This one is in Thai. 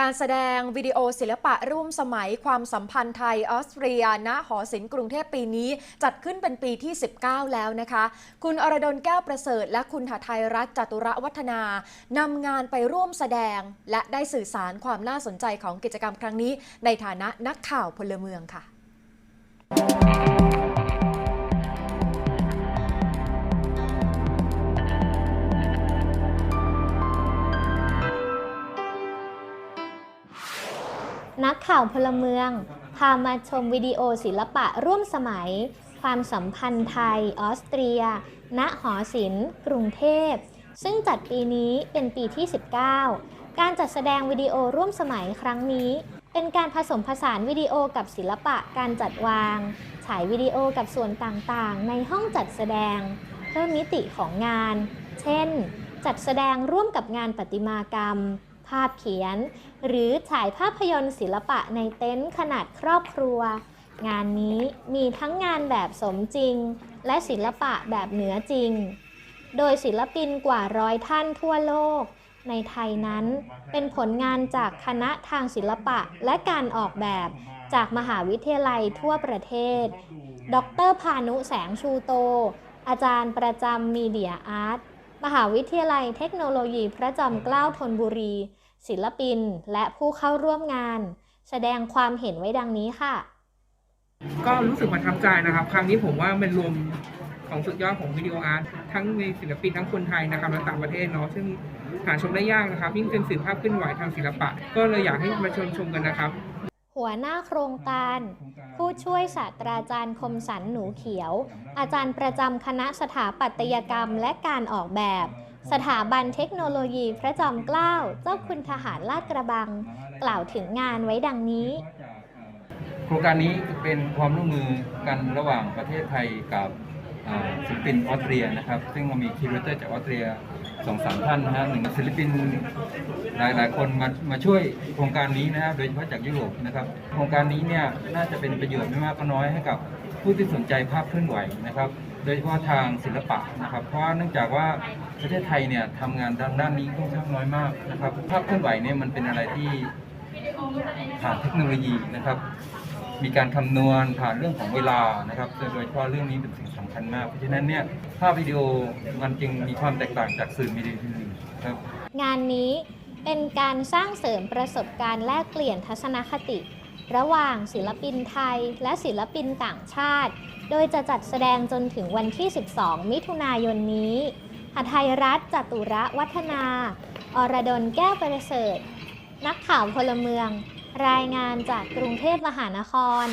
การแสดงวิดีโอศิลปะร่วมสมัยความสัมพันธ์ไทยออสเตรียณหอศิลป์กรุงเทพปีนี้ จัดขึ้นเป็นปีที่ 19 แล้วนะคะ คุณอรดลแก้วประเสริฐ และคุณหทัยรัตจตุรวัฒนานำงานไปร่วมแสดง และได้สื่อสารความน่าสนใจของกิจกรรมครั้งนี้ ในฐานะนักข่าวพลเมืองค่ะ นักข่าวพลเมือง พามาชมวิดีโอศิลปะร่วมสมัย ความสัมพันธ์ไทย ออสเตรีย ณ หอศิลป์ กรุงเทพ ซึ่งจัดปีนี้เป็นปีที่ 19 การจัดแสดงวิดีโอร่วมสมัยครั้งนี้ เป็นการผสมผสานวิดีโอกับศิลปะการจัดวาง ฉายวิดีโอกับส่วนต่างๆ ในห้องจัดแสดง เพิ่มมิติของงาน เช่น จัดแสดงร่วมกับงานประติมากรรมาพเขียน หรือฉายภาพยนตร์ศิลปะในเต็นท์ขนาดครอบครัว งานนี้มีทั้งงานแบบสมจริง และศิลปะแบบเหนือจริง โดยศิลปินกว่าร้อยท่านทั่วโลก ในไทยนั้นเป็นผลงานจากคณะทางศิลปะและการออกแบบจากมหาวิทยาลัยทั่วประเทศ ดรพานุแสงชูโต อาจารย์ประจำมีเดียอาร์ต มหาวิทยาลัยเทคโนโลยีพระจอมเกล้าธนบุรี ศิลปิน และผู้เข้าร่วมงาน แสดงความเห็นไว้ดังนี้ค่ะ ก็รู้สึกประทับใจนะครับ ครั้งนี้ผมว่ามันรวมของสุดยอดของวิดีโออาร์ตทั้งมีศิลปินทั้งคนไทยนะครับและต่างประเทศเนาะซึ่งหาชมได้ยากนะครับ ยิ่งเป็นสื่อภาพเคลื่อนไหวทางศิลปะ ก็เลยอยากให้มาชมชมกันนะครับ หัวหน้าโครงการ ผู้ช่วยศาสตราจารย์คมสันหนูเขียว อาจารย์ประจำคณะสถาปัตยกรรมและการออกแบบ สถาบันเทคโนโลยีพระจอมเกล้าเจ้าคุณทหารลาดกระบัง กล่าวถึงงานไว้ดังนี้ โครงการนี้เป็นความร่วมมือกันระหว่างประเทศไทยกับศิลปินออสเตรียนะครับ ซึ่งเรามีคีเรเตอร์จากออสเตรียสองสามท่านนะฮะหนึ่งศิลปินหลายหลายคนมามาช่วยโครงการนี้นะครับโดยเฉพาะจากยุโรปนะครับ โครงการนี้เนี่ยน่าจะเป็นประโยชน์ไม่มากก็น้อยให้กับผู้ที่สนใจภาพเคลื่อนไหวนะครับ โดยเฉพาะทางศิลปะนะครับ เพราะว่าเนื่องจากว่าประเทศไทยเนี่ยทำงานทางด้านนี้ค่อนข้างน้อยมากนะครับ ภาพเคลื่อนไหวเนี่ยมันเป็นอะไรที่ผ่านเทคโนโลยีนะครับ มีการคำนวณผ่านเรื่องของเวลานะครับ โดยเฉพาะเรื่องนี้เป็นสิ่งสำคัญมาก เพราะฉะนั้นเนี่ยภาพวิดีโอมันจึงมีความแตกต่างจากสื่อมีเดียอื่นๆครับ งานนี้เป็นการสร้างเสริมประสบการณ์แลกเปลี่ยนทัศนคติ ระหว่างศิลปินไทยและศิลปินต่างชาติ โดยจะจัดแสดงจนถึงวันที่ 12 มิถุนายนนี้หทัยรัฐจตุระวัฒนา อรดลแก้วประเสริฐ นักข่าวพลเมือง รายงานจากกรุงเทพมหานคร